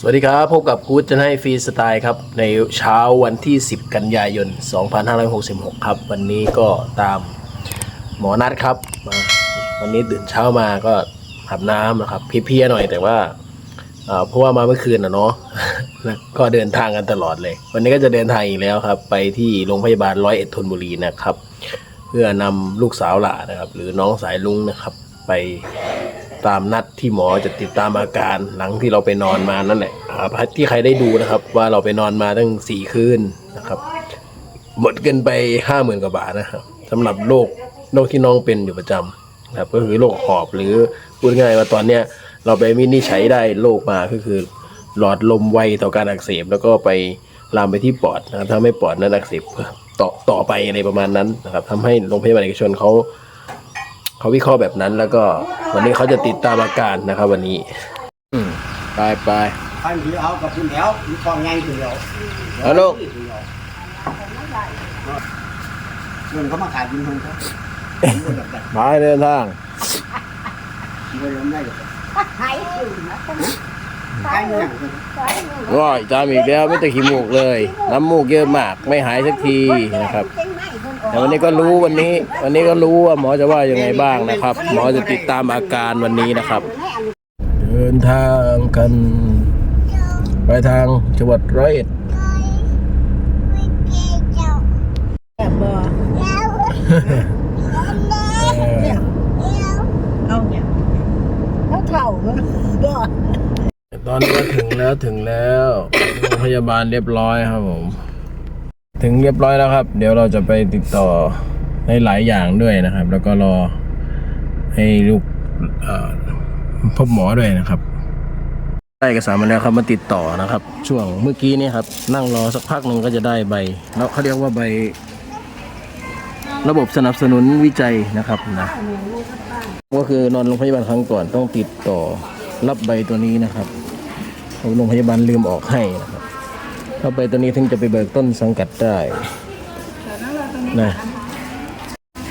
สวัสดีครับ พบกับกู๊ดจะให้ฟรีสไตล์ครับ ในเช้าวันที่ 10 กันยายน 2566 ครับ วันนี้ก็ตามหมอนัดครับมาวันนี้ตื่นเช้ามาก็อาบน้ำนะครับเพียๆหน่อยแต่ว่าเพราะว่ามาเมื่อคืนนะเนาะก็เดินทางกันตลอดเลย วันนี้ก็จะเดินทางอีกแล้วครับ ไปที่โรงพยาบาลร้อยเอ็ดธนบุรีนะครับ เพื่อนำลูกสาวหลานนะครับ หรือน้องสายลุงนะครับ ไป ตามนัดที่หมอจะติดตามอาการหลังที่เราไปนอนมานั่นแหละครับที่ใครได้ดูนะครับ ว่าเราไปนอนมาตั้งสี่คืนนะครับหมดเกินไปห้าหมื่นกว่าบาทนะครับสำหรับโรคโรคที่น้องเป็นอยู่ประจำนะครับก็คือโรคหอบหรือพูดง่ายว่าตอนเนี้ยเราไปวินิจฉัยได้โรคมาก็คือ หลอดลมไวต่อการอักเสบแล้วก็ไปลามไปที่ปอดนะครับทำให้ปอดนั้นอักเสบต่อต่อไปอะไรประมาณนั้นนะครับทำให้โรงพยาบาลเอกชนเขา เขาวิเคราะห์แบบนั้นแล้วก็วันนี้เขาจะติดตามอาการนะครับ วันนี้ อืมไปไปพันที่เอากับคุณแล้วมีกองใหญ่ถึงแล้วเอาลูกเงินเขามาขายยินเงินเขาเงินแบบแบบไปเดินทางเงินล้มได้เลยหายอยู่นะขายเงินร้อยจามอีกแล้วไม่แต่ขี้มูกเลย น้ำมูกเยอะมากไม่หายสักทีนะครับ แต่วันนี้ก็รู้วันนี้ วันนี้ก็รู้ว่าหมอจะว่ายังไงบ้างนะครับ หมอจะติดตามอาการวันนี้นะครับ เดินทางกัน ไปทางจังหวัดร้อยเอ็ดแบบบ่เออเอาเนี่ยแล้วเท่าก็ก็ตอนนี้ก็ถึงแล้วถึงแล้วโรงพยาบาลเรียบร้อยครับผม ถึงเรียบร้อยแล้วครับ เดี๋ยวเราจะไปติดต่อในหลายอย่างด้วยนะครับ แล้วก็รอให้ลูกพบหมอด้วยนะครับได้เอกสารมาแล้วครับมาติดต่อนะครับ ช่วงเมื่อกี้นี่ครับ นั่งรอสักพักหนึ่งก็จะได้ใบแล้วเขาเรียกว่าใบ ระบบสนับสนุนวิจัยนะครับนะก็คือนอนโรงพยาบาลครั้งก่อนต้องติดต่อรับใบตัวนี้นะครับโรงพยาบาลลืมออกให้นะครับ ถ้าใบตัวนี้ถึงจะไปเบิกต้นสังกัดได้นะ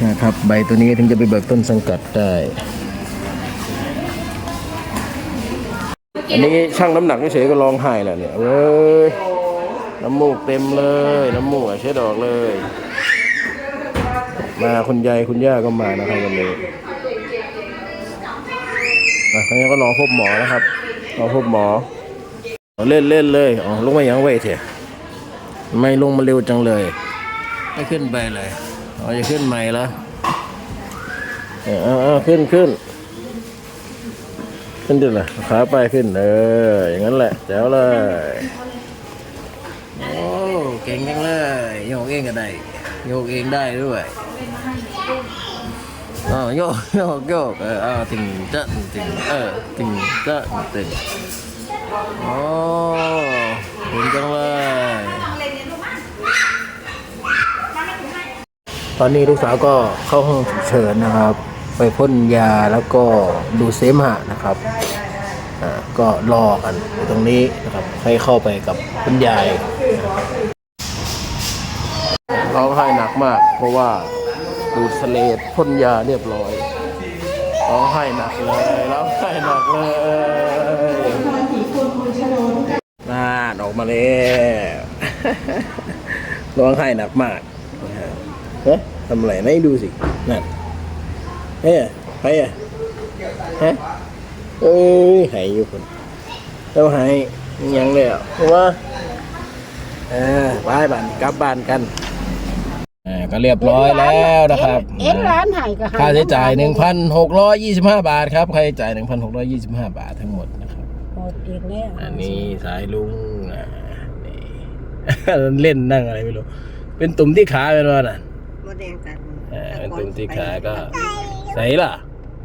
นะครับใบตัวนี้ถึงจะไปเบิกต้นสังกัดได้ อันนี้ช่างน้ำหนักเฉยก็ร้องไห้แล้วเนี่ยเว้ยน้ำมูกเต็มเลย น้ำมูกเช็ดออกเลย มาคุณยายคุณย่าก็มานะครับวันนี้อะครั้งนี้ก็รอพบหมอนะครับรอพบหมอ เอาเล่นเล่นเลยอ๋อลงมาอย่างไวเถอะไม่ลงมาเร็วจังเลย ไม่ขึ้นไปเลยอ๋อจะขึ้นใหม่แล้วเออเอาเอาขึ้นขึ้นขึ้นดิล่ะขาไปขึ้นเอออย่างนั้นแหละแจ๋วเลยโอ้เก่งจังเลยโยกเองก็ได้โยกเองได้ด้วยอ๋อโยกโยกโยกเออเอาติ่งจะติ่งเออติ่งจะติ่ง โอ้เห็นจังเลย ตอนนี้ลูกสาวก็เข้าห้องฉุกเฉินนะครับ ไปพ่นยาแล้วก็ดูเสมหะนะครับ อ่า ก็รอกันอยู่ตรงนี้นะครับ ให้เข้าไปกับคุณยายร้องไห้หนักมาก เพราะว่าดูดเสเลดพ่นยาเรียบร้อยร้องไห้หนักเลยร้องไห้หนักเลย น่านออกมาแล้วร้องไห้หนักมากเฮ้ยทำอะไรไหนดูสิ นั่นเฮ้ยใครอะฮะเอ้ยหายอยู่คนเราหายยังเลยอะว่าเออไปบ้านกลับบ้านกันอ่าก็เรียบร้อยแล้วนะครับ เอ็นร้านหายก็หายค่าใช้จ่าย 1,625 บาทครับ ค่าใช้จ่าย 1,625 บาททั้งหมด นะครับหมดอีกแล้วอันนี้สายลุงอ่านี่เล่นนั่งอะไรไม่รู้ เป็นตุ่มที่ขาเป็นว่าน่ะหมดแดงกันเออเป็นตุ่มที่ขาก็ใส่ล่ะ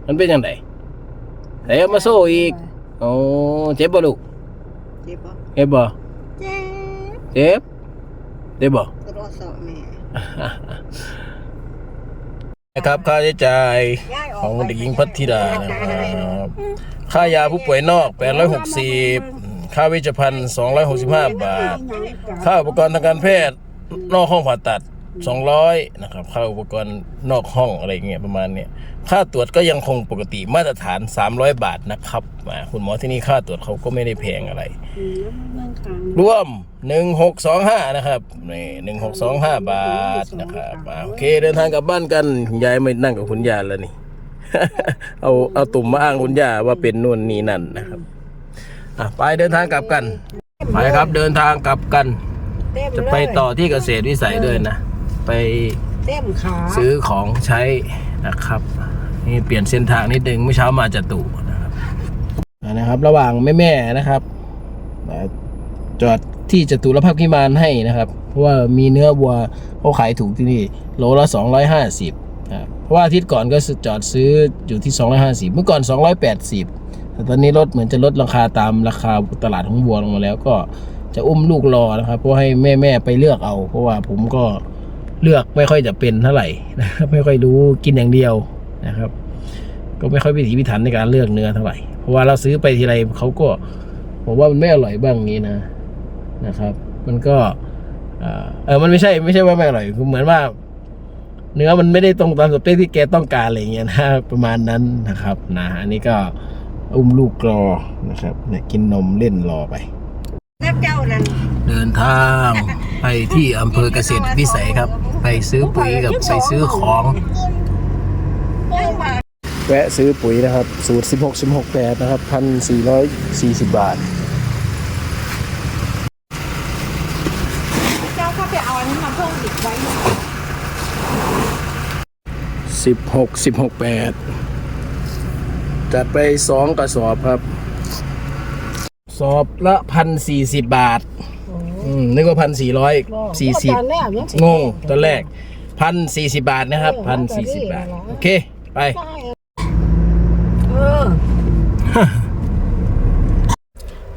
มันเป็นยังไงใส่เอามาโซ่อีกโอ้เจ็บบ่ลูกเจ็บปะเจ็บบ่เจ็บเจ็บเจ็บบ่ก็รอสอบแม่นะครับค่าใช้จ่ายของเด็กหญิงพัทธิดานะครับ ค่ายาผู้ป่วยนอก 860 ค่าเวชภัณฑ์ 265 บาท ค่าอุปกรณ์ทางการแพทย์นอกห้องผ่าตัด 200 นะครับ ค่าอุปกรณ์นอกห้องอะไรเงี้ยประมาณเนี้ย ค่าตรวจก็ยังคงปกติมาตรฐาน 300 บาทนะครับอ่าคุณหมอที่นี่ค่าตรวจเขาก็ไม่ได้แพงอะไรอืมแล้วมันค้างรวม 1625 นะครับ นี่1625 บาทนะครับอ่าโอเคเดินทางกลับบ้านกันยายไม่นั่งกับคุณยายแล้วนี่ เอาเอาตุ่มมาอ้างคุณย่าว่าเป็นนู่นนี่นั่นนะครับอะไปเดินทางกลับกัน ไปครับเดินทางกลับกัน เต็มจะเลยไปต่อที่เกษตรวิสัยด้วยนะ ไปเต็มขาซื้อของใช้นะครับ นี่เปลี่ยนเส้นทางนิดนึงเมื่อเช้ามาจตุนะครับอ่านะครับ ระหว่างแม่ๆนะครับอ่าจอดที่จตุรภาพพิมานให้นะครับ เพราะว่ามีเนื้อวัวเขาขายถูกที่นี่โลละ250นะครับ เพราะว่าอาทิตย์ก่อนก็จอดซื้ออยู่ที่ 250 เมื่อก่อน 280 แต่ตอนนี้ลดเหมือนจะลดราคาตามราคาตลาดของวัวลงมาแล้วก็จะอุ้มลูกรอนะครับ เพราะให้แม่ๆไปเลือกเอา เพราะว่าผมก็เลือกไม่ค่อยจะเป็นเท่าไหร่นะครับไม่ค่อยรู้กินอย่างเดียวนะครับ ก็ไม่ค่อยพิถีพิถันในการเลือกเนื้อเท่าไหร่เพราะว่าเราซื้อไปทีไรเขาก็บอกว่ามันไม่อร่อยบ้างนี้นะนะครับ มันก็เออเออมันไม่ใช่ไม่ใช่ว่าไม่อร่อยคือเหมือนว่า เนื้อมันไม่ได้ตรงตามสเปคที่แกต้องการอะไรอย่างเงี้ยนะประมาณนั้นนะครับนะอันนี้ก็อุ้มลูกรอนะครับเนี่ยกินนมเล่นรอไปแล้วเจ้านั่นเดินทางไปที่อำเภอเกษตรวิสัยครับ ไปซื้อปุ๋ยกับไปซื้อของไม่มาแวะซื้อปุ๋ยนะครับ สูตร 16 16 8 นะครับ 1,440 บาท เจ้าก็ไปเอาอันนี้มาเพิ่มอีกไว้ 16 16 8จัดไป2กระสอบครับ สอบละ1,040บาทอืมนึกว่า1,440ตอนแรกยังสิงงตอนแรก1,040บาทนะครับ1,040บาท โอเค ไปเออ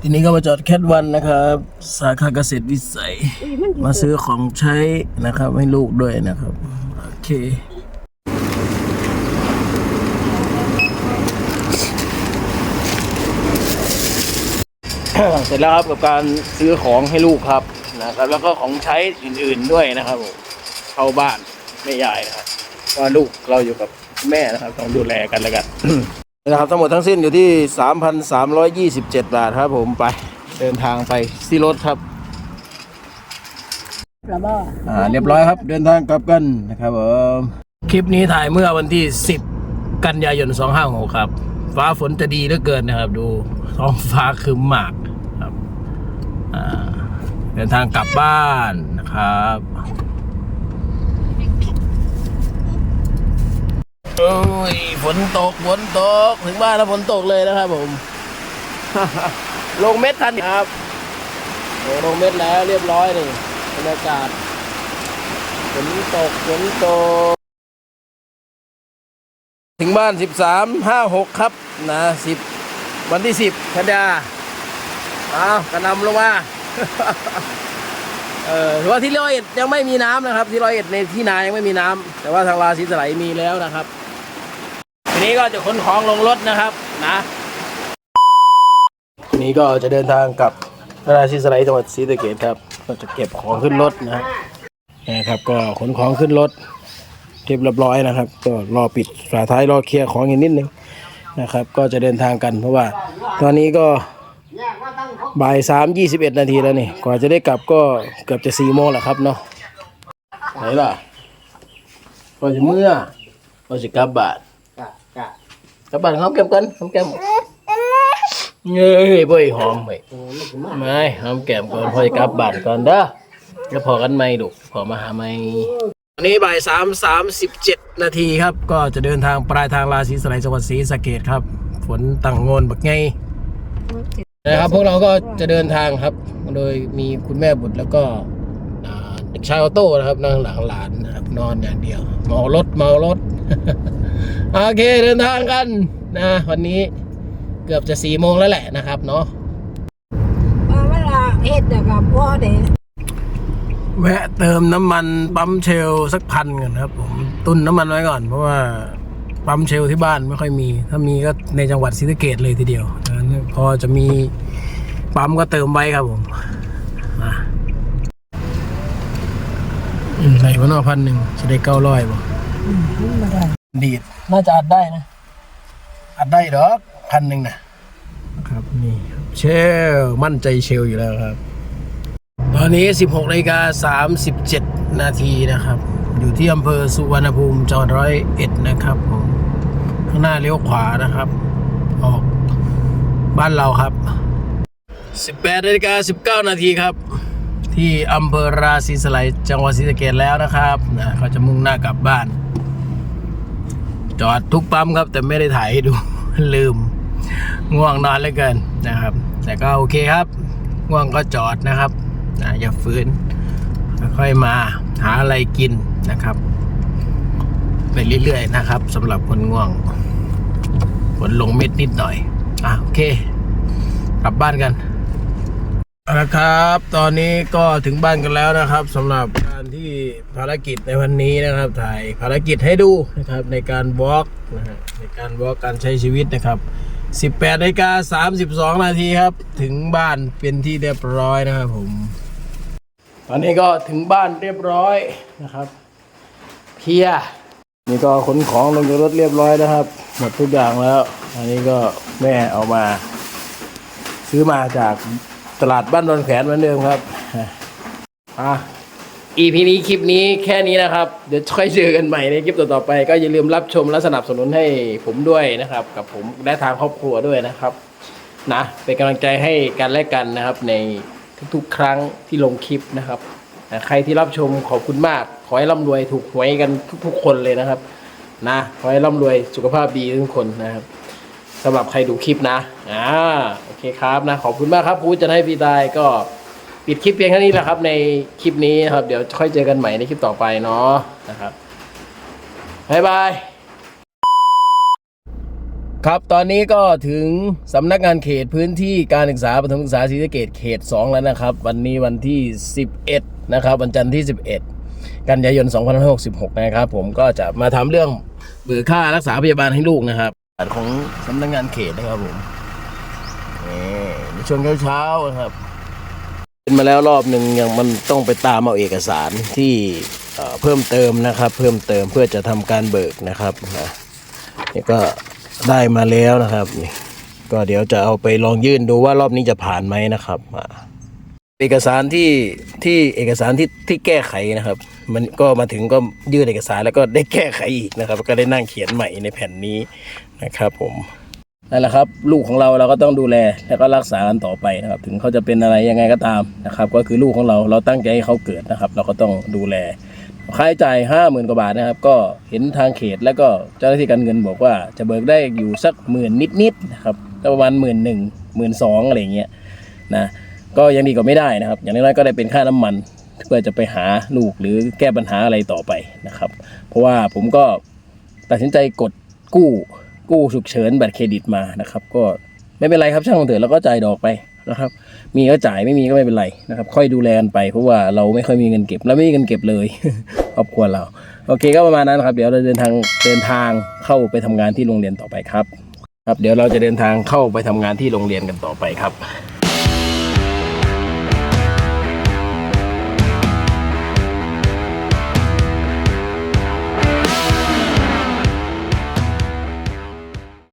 ทีนี้ก็มาจอดแคทวันนะครับ สาขาเกษตรวิสัยอุ้ยมันมาซื้อของใช้นะครับ ให้ลูกด้วยนะครับ โอเค เสร็จแล้วครับกับการซื้อของให้ลูกครับนะครับแล้วก็ของใช้อื่นๆด้วยนะครับผมเข้าบ้านไม่ยายนะครับเพราะว่าลูกเราอยู่กับแม่นะครับต้องดูแลกันแล้วกันนะครับทั้งหมดทั้งสิ้นอยู่ที่ 3,327 บาทครับผมไปเดินทางไปที่รถครับระเบ้าอ่าเรียบร้อยครับ เดินทางกลับกันนะครับผมคลิปนี้ถ่ายเมื่อวันที่ 10 กันยายน 256 ครับ ฟ้าฝนจะดีเหลือเกินนะครับ ดูท้องฟ้าครึ้มมากครับเดินทางกลับบ้านนะครับโอ้ยฝนตกฝนตกถึงบ้านแล้วฝนตกเลยนะครับผม ลงเม็ดทันครับลงเม็ดแล้วเรียบร้อยนี่บรรยากาศฝนตกฝนตก ถึงบ้านสิบสามห้าหกครับนะสิบวันที่สิบกันยาอ้าวกระนำลงมาเออถือว่าที่ร้อยเอ็ดยังไม่มีน้ำนะครับ ที่ร้อยเอ็ดในที่นายังไม่มีน้ำแต่ว่าทางราศีสไลมีแล้วนะครับ ทีนี้ก็จะขนของลงรถนะครับนะทีนี้ก็จะเดินทางกลับราศีสไลจังหวัดศรีสะเกษครับ ก็จะเก็บของขึ้นรถนะนะครับ ก็ขนของขึ้นรถ เรียบร้อยนะครับ ก็รอปิดฝาท้ายรอเคลียร์ของอีกนิดนึงนะครับ ก็จะเดินทางกันเพราะว่า ตอนนี้ก็บ่ายสามยี่สิบเอ็ดนาทีแล้วนี่กว่าจะได้กลับก็เกือบจะสี่โมงแล้วครับเนาะไหนล่ะก็จะเมื่อก็จะกลับบ้านกะกะกลับบ้านหอมแก้มกันหอมแก้มเงยเบ้ยหอมไปไม่ถึงมาไม่หอมแก้มก่อนพอจะกลับบ้านก่อนเด้อแล้วพอกันไหมลูกพอมาหาไหม วันนี้บ่ายสามสามสิบเจ็ดนาทีครับ ก็จะเดินทางปลายทางราศีสไลจังหวัดศรีสะเกดครับ ฝนตั้งโงนบักไงนะครับ พวกเราก็จะเดินทางครับ โดยมีคุณแม่บุตรแล้วก็เด็กชายออโต้นะครับนั่งหลังหลานนะครับนอนอย่างเดียว เมารถเมารถ โอเคเดินทางกันนะวันนี้เกือบจะสี่โมงแล้วแหละนะครับเนาะเวลาเฮ็ดกับพ่อเด้ แวะเติมน้ำมันปั๊มเชลสักพันก่อนครับ ผมตุนน้ำมันไว้ก่อน เพราะว่าปั๊มเชลที่บ้านไม่ค่อยมี ถ้ามีก็ในจังหวัดศรีสะเกดเลยทีเดียวดังนั้นพอจะมีปั๊มก็เติมไว้ครับผมอะอืมใส่พนอพันหนึ่งจะได้เก้าร้อยบ่อืมไม่ได้ดีดน่าจะอัดได้นะ อัดได้ดอกพันหนึ่งนะครับนี่ครับเชลมั่นใจเชลอยู่แล้วครับ ตอนนี้ 16นาฬิกา37 นาทีนะครับ อยู่ที่อำเภอสุวรรณภูมิจังหวัดร้อยเอ็ดนะครับผมข้างหน้าเลี้ยวขวานะครับ ออกบ้านเราครับ 18นาฬิกา19 นาทีครับ ที่อำเภอราศีสไลยจังหวัดศรีสะเกษแล้วนะครับนะเขาจะมุ่งหน้ากลับบ้าน จอดทุกปั๊มครับ แต่ไม่ได้ถ่ายให้ดูลืม ง่วงนอนเหลือเกินนะครับ แต่ก็โอเคครับ ง่วงก็จอดนะครับ นะอย่าฝืนค่อยมาหาอะไรกินนะครับไปเรื่อยๆนะครับสำหรับคนง่วงฝนลงเม็ดนิดหน่อยอะโอเค กลับบ้านกันเอาละครับ ตอนนี้ก็ถึงบ้านกันแล้วนะครับสำหรับการที่ภารกิจในวันนี้นะครับ ถ่ายภารกิจให้ดูนะครับ ในการวอล์กนะฮะในการวอล์กการใช้ชีวิตนะครับ 18นาฬิกา32 นาทีครับ ถึงบ้านเป็นที่เรียบร้อยนะครับผม ตอนนี้ก็ถึงบ้านเรียบร้อยนะครับเพียนี่ก็ขนของลงจากรถเรียบร้อยนะครับ หมดทุกอย่างแล้ว อันนี้ก็แม่เอามา ซื้อมาจากตลาดบ้านดอนแขนเหมือนเดิมครับอะ EP นี้คลิปนี้แค่นี้นะครับ เดี๋ยวค่อยเจอกันใหม่ในคลิปต่อๆไป ก็อย่าลืมรับชมและสนับสนุนให้ผมด้วยนะครับ กับผมและทางครอบครัวด้วยนะครับ นะเป็นกำลังใจให้กันและกันนะครับใน ทุกๆ ครั้งที่ลงคลิปนะครับ ใครที่รับชมขอบคุณมาก ขอให้ร่ำรวยถูกหวยกันทุกๆ คนเลยนะครับ นะ ขอให้ร่ำรวยสุขภาพดีทุกคนนะครับสำหรับใครดูคลิปนะอ่าโอเคครับนะขอบคุณมากครับพูดจะให้พี่ตายก็ปิดคลิปเพียงเท่านี้แหละครับ ในคลิปนี้ครับ เดี๋ยวค่อยเจอกันใหม่ในคลิปต่อไปเนาะนะครับบ๊ายบาย ครับ ตอนนี้ก็ถึงสำนักงานเขตพื้นที่การศึกษาประถมศึกษาศรีสะเกดเขต 2 แล้วนะครับ วันนี้วันที่ 11 นะครับวันจันทร์ที่ 11 กันยายน 2566 นะครับผมก็จะมาทำเรื่องเบิกค่ารักษาพยาบาลให้ลูกนะครับของสำนักงานเขตนะครับผมนี่ช่วงเช้าๆนะครับเป็นมาแล้วรอบหนึ่งยังมันต้องไปตามเอาเอกสารที่เอ่อเพิ่มเติมนะครับ เพิ่มเติมเพื่อจะทำการเบิกนะครับนะนี่ก็ ได้มาแล้วนะครับนี่ก็เดี๋ยวจะเอาไปลองยื่นดูว่ารอบนี้จะผ่านไหมนะครับเอกสารที่ที่เอกสารที่ที่แก้ไขนะครับ มันก็มาถึงก็ยื่นเอกสารแล้วก็ได้แก้ไขอีกนะครับ ก็ได้นั่งเขียนใหม่ในแผ่นนี้นะครับ ผมนั่นแหละครับ ลูกของเราเราก็ต้องดูแลแล้วก็รักษากันต่อไปนะครับ ถึงเขาจะเป็นอะไรยังไงก็ตามนะครับ ก็คือลูกของเราเราตั้งใจให้เขาเกิดนะครับ เราก็ต้องดูแล ค่าใช้จ่ายห้าหมื่นกว่าบาทนะครับ ก็เห็นทางเขตแล้วก็เจ้าหน้าที่การเงินบอกว่าจะเบิกได้อยู่สักหมื่นนิดๆนะครับประมาณหมื่นหนึ่งหมื่นสองอะไรอย่างเงี้ยนะก็ยังดีกว่าไม่ได้นะครับ อย่างน้อยๆก็ได้เป็นค่าน้ำมันเพื่อจะไปหาลูกหรือแก้ปัญหาอะไรต่อไปนะครับ เพราะว่าผมก็ตัดสินใจกดกู้กู้ฉุกเฉินบัตรเครดิตมานะครับ ก็ไม่เป็นไรครับช่างมันเถอะเราก็จ่ายดอกไป นะครับ มีก็จ่ายไม่มีก็ไม่เป็นไรนะครับ ค่อยดูแลกันไปเพราะว่าเราไม่ค่อยมีเงินเก็บ แล้วไม่มีเงินเก็บเลยครอบครัวเรา โอเคก็ประมาณนั้นครับ เดี๋ยวเราเดินทางเดินทางเข้าไปทำงานที่โรงเรียนต่อไปครับ ครับ เดี๋ยวเราจะเดินทางเข้าไปทำงานที่โรงเรียนกันต่อไปครับ